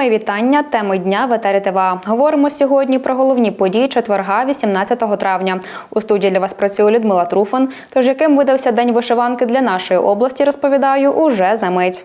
Моє вітання. Теми дня в етері ТВА. Говоримо сьогодні про головні події четверга, 18 травня. У студії для вас працює Людмила Труфан. Тож яким видався день вишиванки для нашої області, розповідаю уже за мить.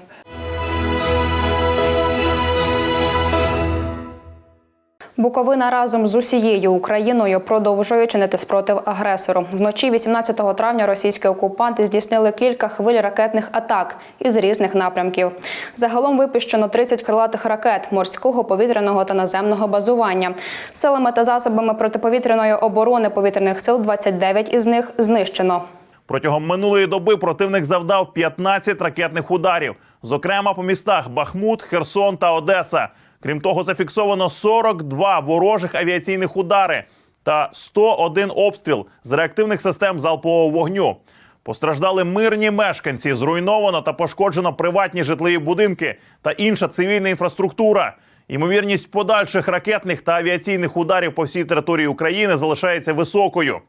Буковина разом з усією Україною продовжує чинити спротив агресору. Вночі 18 травня російські окупанти здійснили кілька хвиль ракетних атак із різних напрямків. Загалом випущено 30 крилатих ракет морського, повітряного та наземного базування. Силами та засобами протиповітряної оборони повітряних сил 29 із них знищено. Протягом минулої доби противник завдав 15 ракетних ударів, зокрема по містах Бахмут, Херсон та Одеса. Крім того, зафіксовано 42 ворожих авіаційних удари та 101 обстріл з реактивних систем залпового вогню. Постраждали мирні мешканці, зруйновано та пошкоджено приватні житлові будинки та інша цивільна інфраструктура. Ймовірність подальших ракетних та авіаційних ударів по всій території України залишається високою.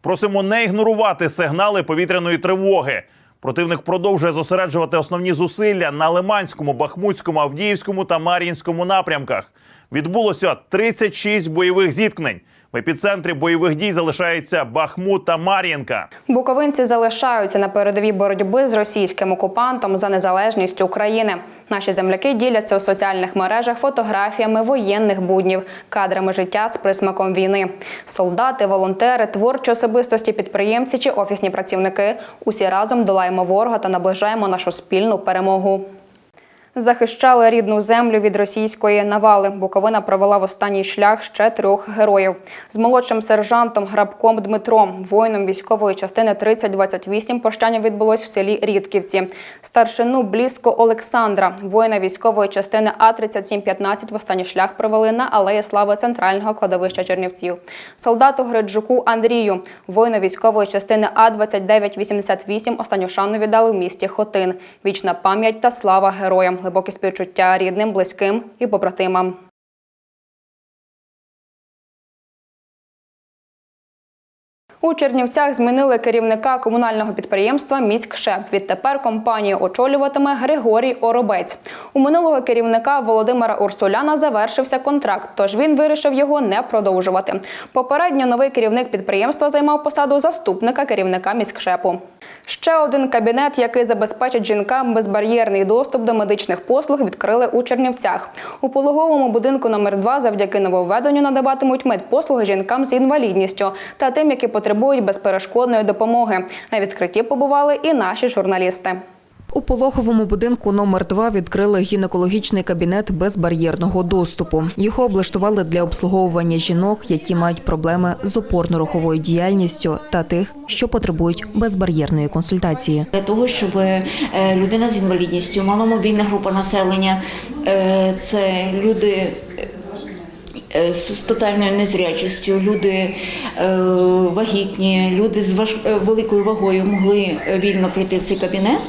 Просимо не ігнорувати сигнали повітряної тривоги. Противник продовжує зосереджувати основні зусилля на Лиманському, Бахмутському, Авдіївському та Мар'їнському напрямках. Відбулося 36 бойових зіткнень. В епіцентрі бойових дій залишається Бахмут та Мар'їнка. Буковинці залишаються на передовій боротьби з російським окупантом за незалежність України. Наші земляки діляться у соціальних мережах фотографіями воєнних буднів, кадрами життя з присмаком війни. Солдати, волонтери, творчі особистості, підприємці чи офісні працівники усі разом долаємо ворога та наближаємо нашу спільну перемогу. Захищали рідну землю від російської навали. Буковина провела в останній шлях ще трьох героїв з молодшим сержантом Грабком Дмитром, воїном військової частини 3028 Прощання відбулось в селі Рідківці. Старшину Бліско Олександра, воїна військової частини А 3715 в останній шлях провели на алеї слави центрального кладовища Чернівців. Солдату Гриджуку Андрію, воїну військової частини А 2988 останню шану віддали в місті Хотин. Вічна пам'ять та слава героям глибокі співчуття рідним, близьким і побратимам. У Чернівцях змінили керівника комунального підприємства «Міськшеп». Відтепер компанію очолюватиме Григорій Оробець. У минулого керівника Володимира Урсуляна завершився контракт, тож він вирішив його не продовжувати. Попередньо новий керівник підприємства займав посаду заступника керівника «Міськшепу». Ще один кабінет, який забезпечить жінкам безбар'єрний доступ до медичних послуг, відкрили у Чернівцях. У пологовому будинку номер 2 завдяки нововведенню надаватимуть медпослуги жінкам з інвалідністю та тим, які потребують безперешкодної допомоги. На відкритті побували і наші журналісти. У пологовому будинку номер 2 відкрили гінекологічний кабінет безбар'єрного доступу. Його облаштували для обслуговування жінок, які мають проблеми з опорно-руховою діяльністю та тих, що потребують безбар'єрної консультації. Для того, щоб е, людина з інвалідністю, маломобільна група населення, е, це люди з тотальною незрячістю, люди е, вагітні, люди з важ... е, великою вагою могли вільно прийти в цей кабінет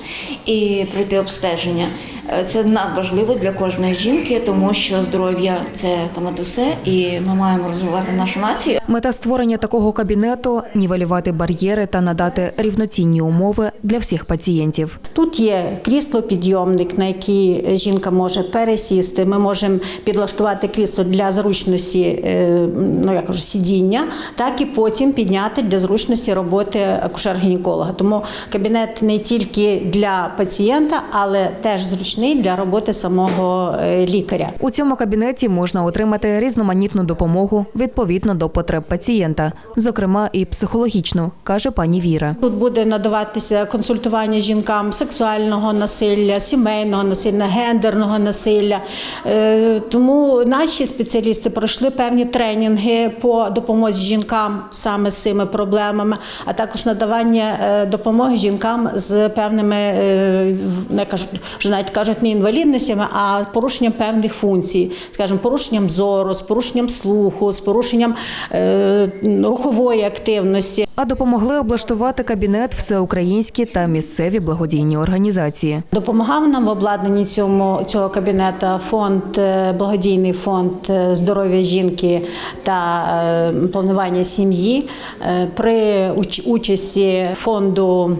і пройти обстеження. Е, Це надважливо для кожної жінки, тому що здоров'я це понад усе, і ми маємо розвивати нашу націю. Мета створення такого кабінету нівелювати бар'єри та надати рівноцінні умови для всіх пацієнтів. Тут є крісло-підйомник, на який жінка може пересісти. Ми можемо підлаштувати крісло для зручності, е, ну я кажу, сидіння, так і потім підняти для зручності роботи акушер-гінеколога. Тому кабінет не тільки для пацієнта, але теж зручний для роботи самого е, лікаря. У цьому кабінеті можна отримати різноманітну допомогу відповідно до потреб пацієнта, зокрема і психологічну, каже пані Віра. Тут буде надаватися консультування жінкам сексуального насилля, сімейного насилля, гендерного насилля. Е, Тому наші спеціалісти пройшли певні тренінги по допомозі жінкам саме з цими проблемами, а також надавання е, допомоги жінкам з певними, не кажуть, вже навіть кажуть, не інвалідностями, а порушенням певних функцій, скажімо, порушенням зору, з порушенням слуху, з порушенням е, рухової активності. А допомогли облаштувати кабінет всеукраїнські та місцеві благодійні організації. Допомагав нам в обладнанні цьому цього кабінета фонд е, благодійний фонд е, здоров'я жінки та планування сім'ї при уч- участі фонду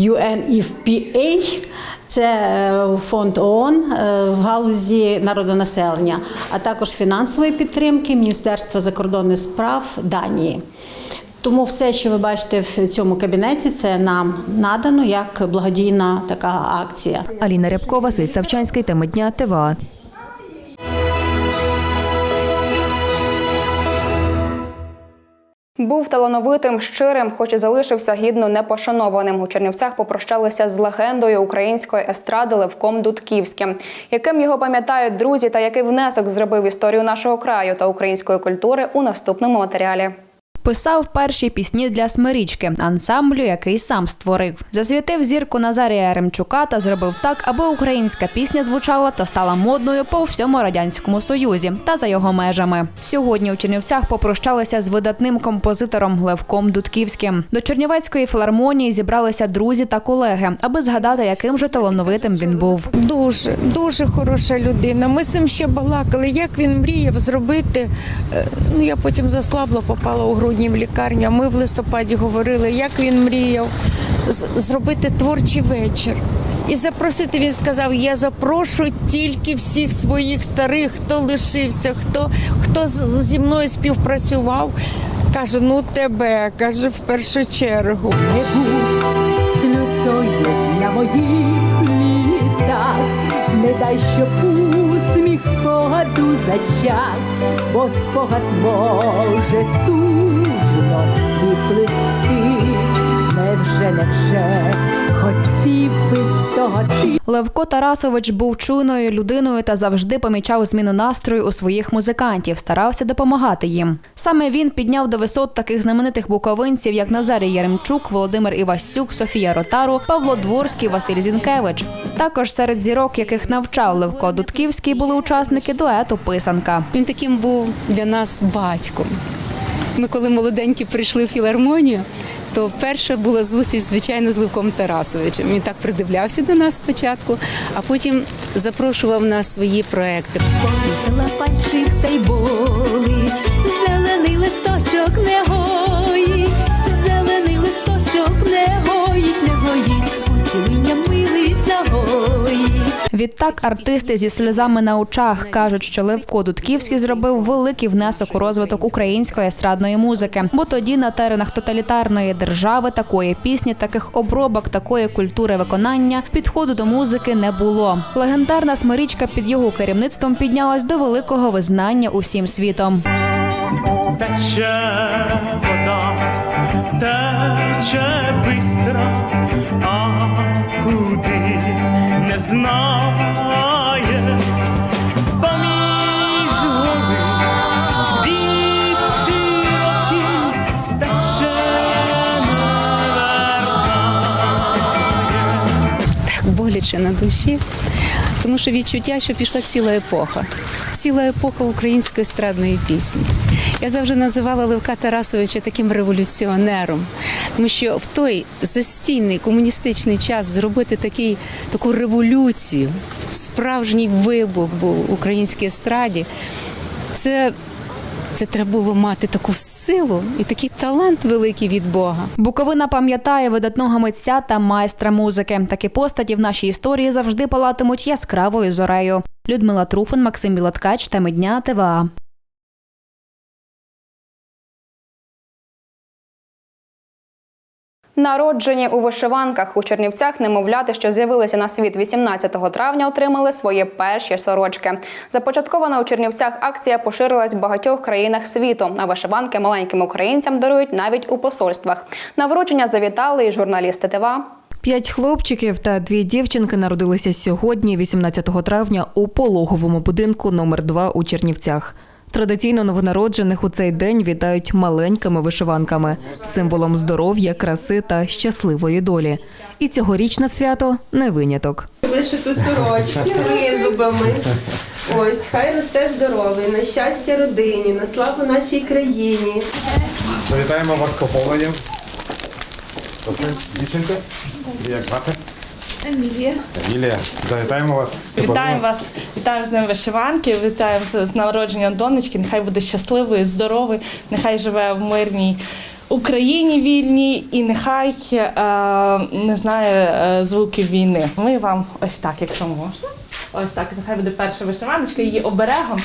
UNFPA Це е, фонд ООН е, в галузі народонаселення, а також фінансової підтримки Міністерства закордонних справ Данії. Тому все, що ви бачите в цьому кабінеті, це нам надано як благодійна така акція. Аліна Рябкова, Василь Савчанський, теми дня ТВА. Був талановитим, щирим, хоч і залишився гідно непошанованим. У Чернівцях попрощалися з легендою української естради Левком Дудківським, яким його пам'ятають друзі та який внесок зробив історію нашого краю та української культури у наступному матеріалі. Писав перші пісні для Смирічки, ансамблю, який сам створив. Засвітив зірку Назарія Яремчука та зробив так, аби українська пісня звучала та стала модною по всьому радянському союзі та за його межами. Сьогодні у Чернівцях попрощалися з видатним композитором Левком Дудківським. До Чернівецької філармонії зібралися друзі та колеги, аби згадати, яким же талановитим він був. Дуже, дуже хороша людина. Ми з ним ще балакали, як він мріяв зробити. е, Ну, я потім заслабла, попала у грудні в лікарню. А ми в листопаді говорили, як він мріяв зробити творчий вечір. І запросити, він сказав, я запрошу тільки всіх своїх старих, хто лишився, хто, хто зі мною співпрацював. Каже, ну тебе, каже, в першу чергу. не дай, щоб усміх спогаду зачах, бо спогад може тужно відплисти, невже, невже хотів би того ти. Левко Тарасович був чуйною людиною та завжди помічав зміну настрою у своїх музикантів, старався допомагати їм. Саме він підняв до висот таких знаменитих буковинців, як Назарій Яремчук, Володимир Івасюк, Софія Ротару, Павло Дворський, Василь Зінкевич. Також серед зірок, яких навчав Левко Дудківський, були учасники дуету Писанка. Він таким був для нас батьком. Ми, коли молоденькі прийшли в філармонію, то перша була зустріч, звичайно, з Левком Тарасовичем. Він так придивлявся до нас спочатку, а потім запрошував на свої проекти. Повісила пальчик та й болить, зелений листочок не гоїть, Відтак артисти зі сльозами на очах кажуть, що Левко Дудківський зробив великий внесок у розвиток української естрадної музики, бо тоді на теренах тоталітарної держави такої пісні, таких обробок, такої культури виконання, підходу до музики не було. Легендарна смирічка під його керівництвом піднялась до великого визнання усім світом. Тече вода, тече бистро, а знає. Поміж гори світ широкий, тече не. Так боляче на душі, тому що відчуття, що пішла ціла епоха, ціла епоха української естрадної пісні. Я завжди називала Левка Тарасовича таким революціонером, тому що в той застійний комуністичний час зробити такий, таку революцію, справжній вибух був в українській естраді. Це, це треба було мати таку силу і такий талант великий від Бога. Буковина пам'ятає видатного митця та майстра музики. Такі постаті в нашій історії завжди палатимуть яскравою зорею. Людмила Труфан, Максим Білоткач, теми дня ТВА. Народжені у вишиванках у Чернівцях немовляти, що з'явилися на світ 18 травня, отримали свої перші сорочки. Започаткована у Чернівцях акція поширилась в багатьох країнах світу. А вишиванки маленьким українцям дарують навіть у посольствах. На вручення завітали і журналісти ТВА. П'ять хлопчиків та дві дівчинки народилися сьогодні, 18 травня, у пологовому будинку номер 2 у Чернівцях. Традиційно новонароджених у цей день вітають маленькими вишиванками, символом здоров'я, краси та щасливої долі. І цьогорічне свято не виняток. Вишиту сорочки визубами. Ось, хай росте здоровий, на щастя родині, на славу нашій країні. Завітаємо вас з поповненням. Дівчинка. Як звати? Емілія. Емілія. Завітаємо вас. Вітаємо вас, вітаємо з Днем вишиванки, вітаємо з народженням донечки. Нехай буде щасливою, здоровою, нехай живе в мирній Україні вільній і нехай е, не знає е, звуків війни. Ми вам ось так, якщо можна. Ось так, нехай буде перша вишиваночка, її оберегом.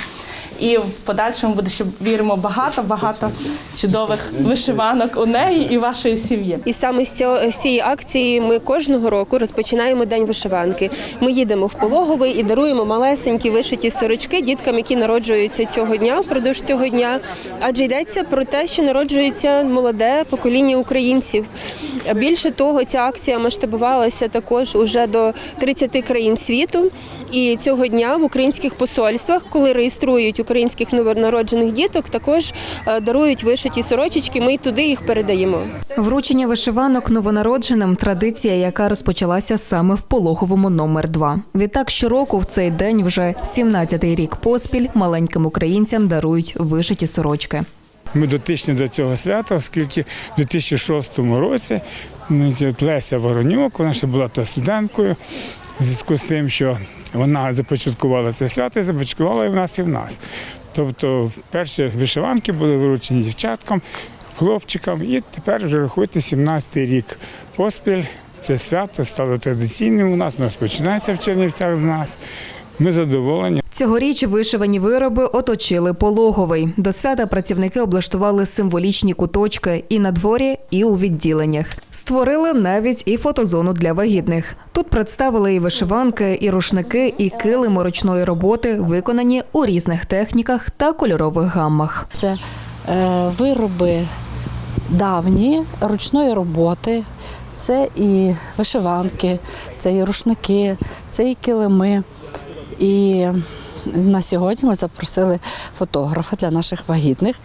І в подальшому буде ще віримо багато, багато чудових вишиванок у неї і вашої сім'ї. І саме з цієї акції ми кожного року розпочинаємо день вишиванки. Ми їдемо в пологовий і даруємо малесенькі вишиті сорочки діткам, які народжуються цього дня впродовж цього дня. Адже йдеться про те, що народжується молоде покоління українців. Більше того, ця акція масштабувалася також уже до 30 країн світу. І цього дня в українських посольствах, коли реєструють українських новонароджених діток, також е, дарують вишиті сорочечки. Ми й туди їх передаємо. Вручення вишиванок новонародженим традиція, яка розпочалася саме в пологовому номер 2 Відтак щороку в цей день вже 17-й рік поспіль маленьким українцям дарують вишиті сорочки. Ми дотичні до цього свята, оскільки в 2006 році Леся Воронюк, вона ще була то студенткою, в зв'язку з тим, що вона започаткувала це свято започаткувала і в нас, і в нас. Тобто перші вишиванки були виручені дівчаткам, хлопчикам, і тепер вже рахуйте 17-й рік поспіль. Це свято стало традиційним у нас, нас розпочинається в Чернівцях з нас. Ми задоволені. Цьогоріч вишивані вироби оточили пологовий. До свята працівники облаштували символічні куточки і на дворі, і у відділеннях. Створили навіть і фотозону для вагітних. Тут представили і вишиванки, і рушники, і килими ручної роботи, виконані у різних техніках та кольорових гаммах. Це е, вироби давні, ручної роботи, це і вишиванки, це і рушники, це і килими. І на сьогодні ми запросили фотографа для наших вагітних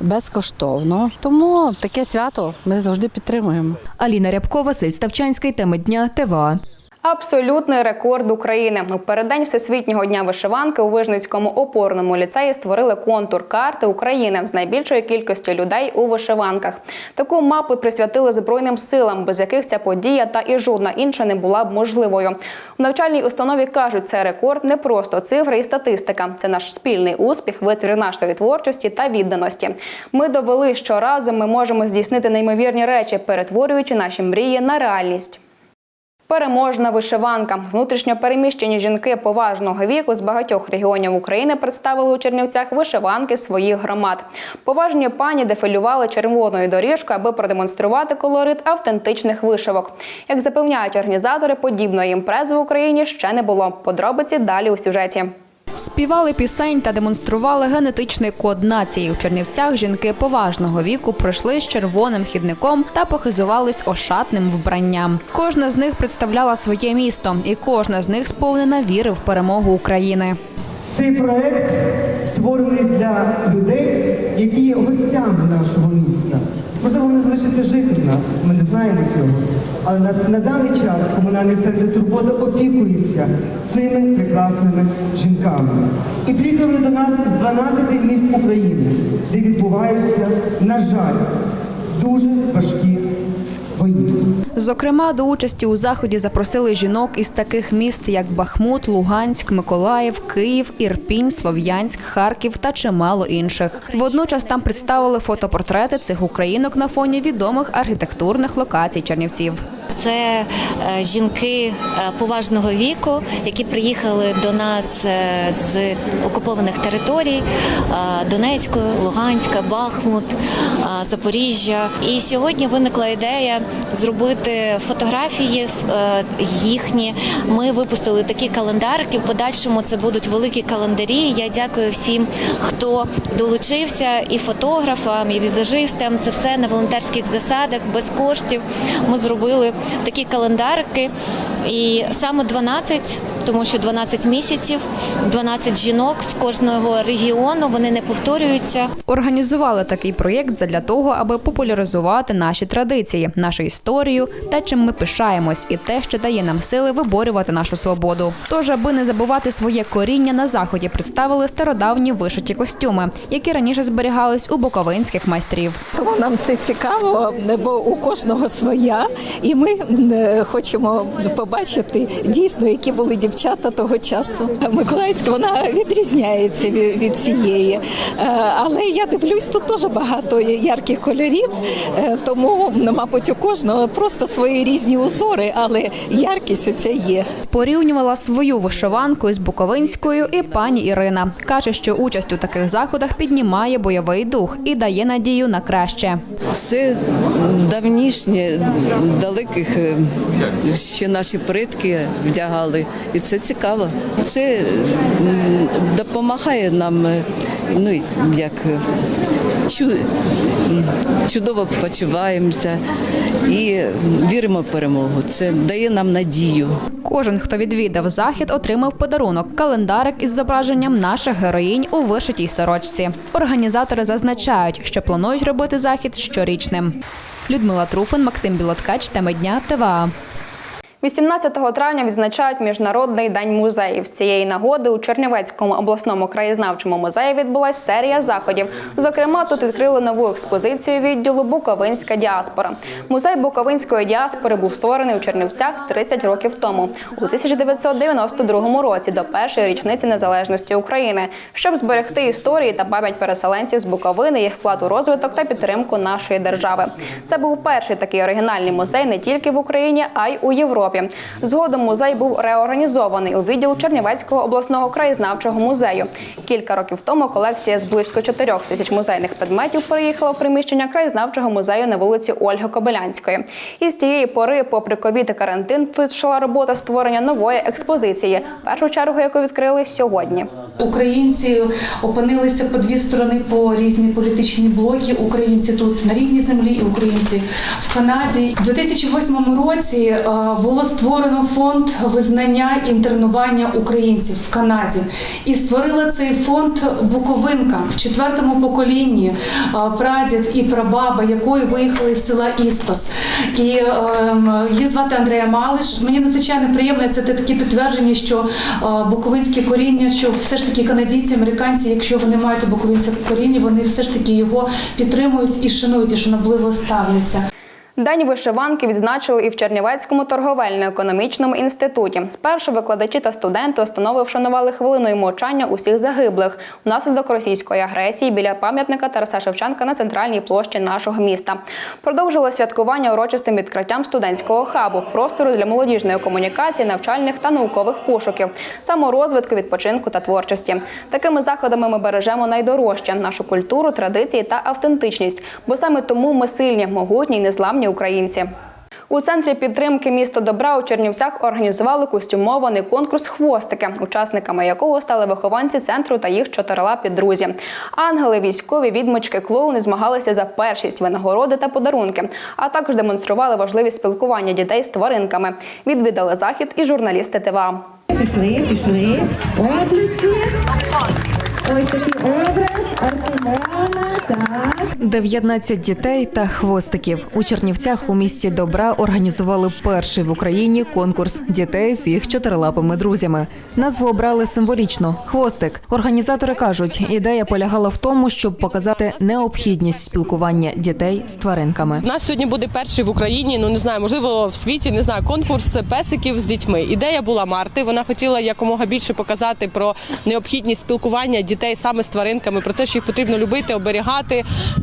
безкоштовно. Тому таке свято ми завжди підтримуємо. Аліна Рябкова, Василь Ставчанський, теми дня ТВА. Абсолютний рекорд України у переддень Всесвітнього дня вишиванки у Вижницькому опорному ліцеї створили контур карти України з найбільшою кількістю людей у вишиванках. Таку мапу присвятили збройним силам, без яких ця подія та і жодна інша не була б можливою. У навчальній установі кажуть, це рекорд не просто цифри і статистика. Це наш спільний успіх, витвір нашої творчості та відданості. Ми довели, що разом ми можемо здійснити неймовірні речі, перетворюючи наші мрії на реальність. Переможна вишиванка. Внутрішньо переміщені жінки поважного віку з багатьох регіонів України представили у Чернівцях вишиванки своїх громад. Поважні пані дефілювали червоною доріжкою, аби продемонструвати колорит автентичних вишивок. Як запевняють організатори, подібної імпрези в Україні ще не було. Подробиці далі у сюжеті. Співали пісень та демонстрували генетичний код нації. У Чернівцях жінки поважного віку пройшли з червоним хідником та похизувались ошатним вбранням. Кожна з них представляла своє місто, і кожна з них сповнена віри в перемогу України. Цей проект створений для людей, які є гостями нашого міста. Можливо, вони залишаться жити в нас, ми не знаємо цього. Але на, на даний час комунальний центр Турбота опікується цими прекрасними жінками. І приїхали до нас з 12 міст України, де відбуваються, на жаль, дуже важкі бої. Зокрема, до участі у заході запросили жінок із таких міст, як Бахмут, Луганськ, Миколаїв, Київ, Ірпінь, Слов'янськ, Харків та чимало інших. Водночас там представили фотопортрети цих українок на фоні відомих архітектурних локацій Чернівців. Це е, жінки е, поважного віку, які приїхали до нас е, з окупованих територій Донецької, Луганська, Бахмут, Запоріжжя. І сьогодні виникла ідея зробити фотографії їхні. Ми випустили такі календарики. В подальшому це будуть великі календарі. Я дякую всім, хто долучився, і фотографам, і візажистам. Це все на волонтерських засадах, без коштів. Ми зробили такі календарики. І саме 12, тому що 12 місяців, 12 жінок з кожного регіону. Вони не повторюються. Організували такий проєкт задля того, аби популяризувати наші традиції, нашу історію та чим ми пишаємось, і те, що дає нам сили виборювати нашу свободу. Тож, аби не забувати своє коріння на заході, представили стародавні вишиті костюми, які раніше зберігались у буковинських майстрів. Тому нам це цікаво, бо у кожного своя, і ми ми е, хочемо побачити дійсно, які були дівчата того часу. Миколаївська вона відрізняється від, цієї. Е, Але я дивлюсь, тут теж багато ярких кольорів, е, тому, ну, мабуть, у кожного просто свої різні узори, але яркість оця є. Порівнювала свою вишиванку із буковинською і пані Ірина. Каже, що участь у таких заходах піднімає бойовий дух і дає надію на краще. Це давнішнє, далеких е, ще наші предки вдягали. І це цікаво. Це допомагає нам, е, ну як е, чудово почуваємося і віримо в перемогу. Це дає нам надію. Кожен, хто відвідав захід, отримав подарунок календарик із зображенням наших героїнь у вишитій сорочці. Організатори зазначають, що планують робити захід щорічним. Людмила Труфин, Максим Білоткач, теми дня ТВА. 18 травня відзначають Міжнародний день музеїв. З цієї нагоди у Чернівецькому обласному краєзнавчому музеї відбулася серія заходів. Зокрема, тут відкрили нову експозицію відділу Буковинська діаспора. Музей Буковинської діаспори був створений у Чернівцях 30 років тому, у 1992 році, до першої річниці незалежності України, щоб зберегти історії та пам'ять переселенців з Буковини, їх вклад у розвиток та підтримку нашої держави. Це був перший такий оригінальний музей не тільки в Україні, а й у Європі. Згодом музей був реорганізований у відділ Чернівецького обласного краєзнавчого музею. Кілька років тому колекція з близько 4 тисяч музейних предметів переїхала в приміщення краєзнавчого музею на вулиці Ольги Кобилянської. І з тієї пори, попри ковід і карантин, тут йшла робота створення нової експозиції, першу чергу, яку відкрили сьогодні. Українці опинилися по дві сторони по різні політичні блоки. Українці тут на рідній землі і українці в Канаді. У 2008 році е, було створено фонд визнання інтернування українців в Канаді. І створила цей фонд Буковинка в четвертому поколінні е, прадід і прабаба, якої виїхали з села Іспас. І ем, її звати Андрея Малиш. Мені надзвичайно приємно це таке підтвердження, що е, буковинське коріння, що все ж таки канадійці, американці, якщо вони мають буковинське коріння, вони все ж таки його підтримують і шанують, і шанобливо ставляться. День вишиванки відзначили і в Чернівецькому торговельно-економічному інституті. Спершу викладачі та студенти установи вшанували хвилиною мовчання усіх загиблих внаслідок російської агресії біля пам'ятника Тараса Шевченка на центральній площі нашого міста. Продовжило святкування урочистим відкриттям студентського хабу, простору для молодіжної комунікації, навчальних та наукових пошуків, саморозвитку, відпочинку та творчості. Такими заходами ми бережемо найдорожче нашу культуру, традиції та автентичність, бо саме тому ми сильні, могутні й незламні українці. У центрі підтримки місто добра у Чернівцях організували костюмований конкурс Хвостики, учасниками якого стали вихованці центру та їх чотирилапі друзі. Ангели, військові, відмочки, клоуни змагалися за першість, винагороди та подарунки, а також демонстрували важливість спілкування дітей з тваринками. Відвідали захід і журналісти ТВА. Пішли, пішли. Ось такий образ Артемона. 19 дітей та хвостиків у Чернівцях у місті Добра організували перший в Україні конкурс дітей з їх чотирилапими друзями. Назву обрали символічно хвостик. Організатори кажуть, ідея полягала в тому, щоб показати необхідність спілкування дітей з тваринками. У нас сьогодні буде перший в Україні, ну не знаю, можливо, в світі не знаю, конкурс песиків з дітьми. Ідея була Марти. Вона хотіла якомога більше показати про необхідність спілкування дітей саме з тваринками, про те, що їх потрібно любити, оберігати.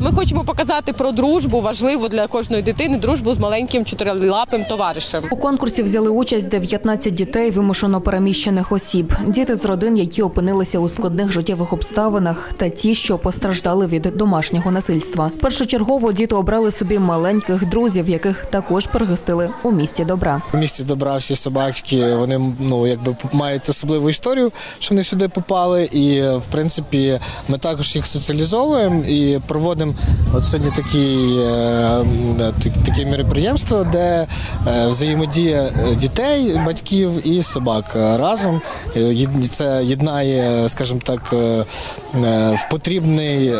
Ми хочемо показати про дружбу, важливу для кожної дитини, дружбу з маленьким чотирилапим товаришем. У конкурсі взяли участь 19 дітей вимушено переміщених осіб, діти з родин, які опинилися у складних життєвих обставинах, та ті, що постраждали від домашнього насильства. Першочергово діти обрали собі маленьких друзів, яких також пригостили у місті добра. У місті добра всі собачки, вони ну якби мають особливу історію, що вони сюди попали. І в принципі ми також їх соціалізовуємо і проводимо от сьогодні такі, е, м, таке мероприємство, де е, взаємодія дітей, батьків і собак разом. Е, Це єднає, скажімо так, е, е, в потрібний е,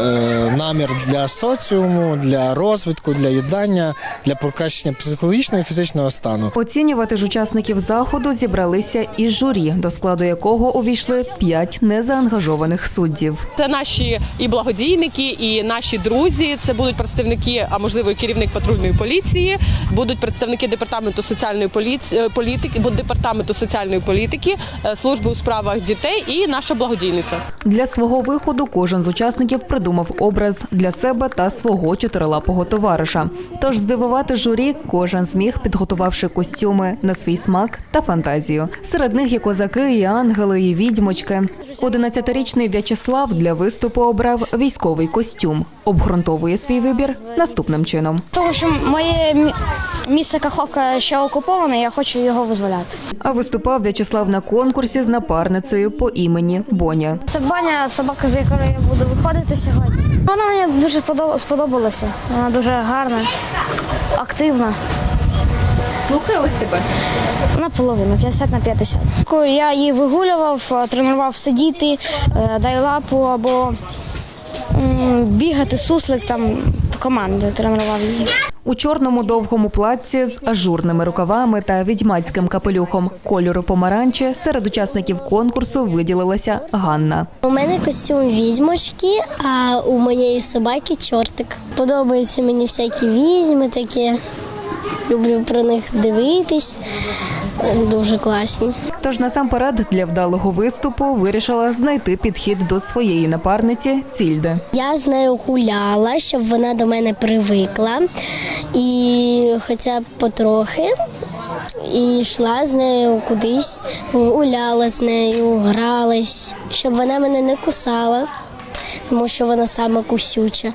намір для соціуму, для розвитку, для їдання, для покращення психологічного і фізичного стану. Оцінювати ж учасників заходу зібралися і журі, до складу якого увійшли п'ять незаангажованих суддів. Це наші і благодійники, і наші друзі. Це будуть представники, а можливо і керівник патрульної поліції, будуть представники департаменту соціальної поліції політики, департаменту соціальної політики, е, служби у справах дітей і наша благодійниця. Для свого виходу кожен з учасників придумав образ для себе та свого чотирилапого товариша. Тож здивувати журі кожен зміг, підготувавши костюми на свій смак та фантазію. Серед них і козаки, і ангели, і відьмочки. 11-річний В'ячеслав для виступу обрав військовий костюм. Обґрунтовує свій вибір наступним чином. Тому що моє місце Каховка ще окуповане, я хочу його визволяти. А виступав В'ячеслав на конкурсі з напарницею по імені Боня. Це баня собака, з якою я буду виходити сьогодні. Вона мені дуже подо- сподобалася. Вона дуже гарна, активна. Слухались тебе? Наполовину, 50 на 50. Коли Я її вигулював, тренував сидіти, е, дай лапу або бігати, суслик там команди тренував її. У чорному довгому платці з ажурними рукавами та відьмацьким капелюхом кольору помаранчі серед учасників конкурсу виділилася Ганна. У мене костюм відьмочки, а у моєї собаки чортик. Подобаються мені всякі відьми такі. Люблю про них дивитись. Дуже класні. Тож насамперед для вдалого виступу вирішила знайти підхід до своєї напарниці Цільди. Я з нею гуляла, щоб вона до мене привикла. І хоча б потрохи. І йшла з нею кудись, гуляла з нею, гралась, щоб вона мене не кусала, тому що вона сама кусюча.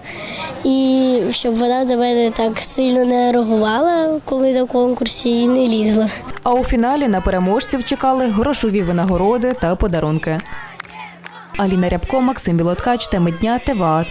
І щоб вона до мене так сильно не реагувала, коли на конкурсі і не лізла. А у фіналі на переможців чекали грошові винагороди та подарунки. Аліна Рябко, Максим Білоткач, теми дня ТВА.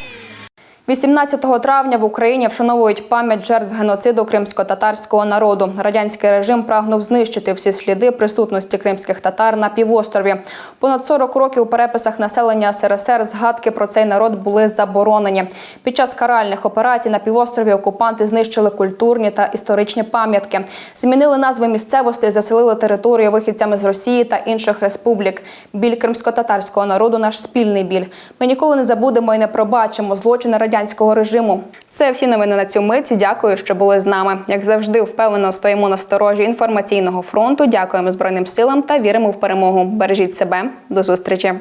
18 травня в Україні вшановують пам'ять жертв геноциду кримсько-татарського народу. Радянський режим прагнув знищити всі сліди присутності кримських татар на півострові. Понад 40 років у переписах населення СРСР згадки про цей народ були заборонені. Під час каральних операцій на півострові окупанти знищили культурні та історичні пам'ятки, змінили назви місцевостей, заселили територію вихідцями з Росії та інших республік. Біль кримсько-татарського народу наш спільний біль. Ми ніколи не забудемо і не пробачимо злочини радянського режиму. Це всі новини на цю мить. Дякую, що були з нами. Як завжди, впевнено стоїмо на сторожі інформаційного фронту. Дякуємо Збройним силам та віримо в перемогу. Бережіть себе. До зустрічі.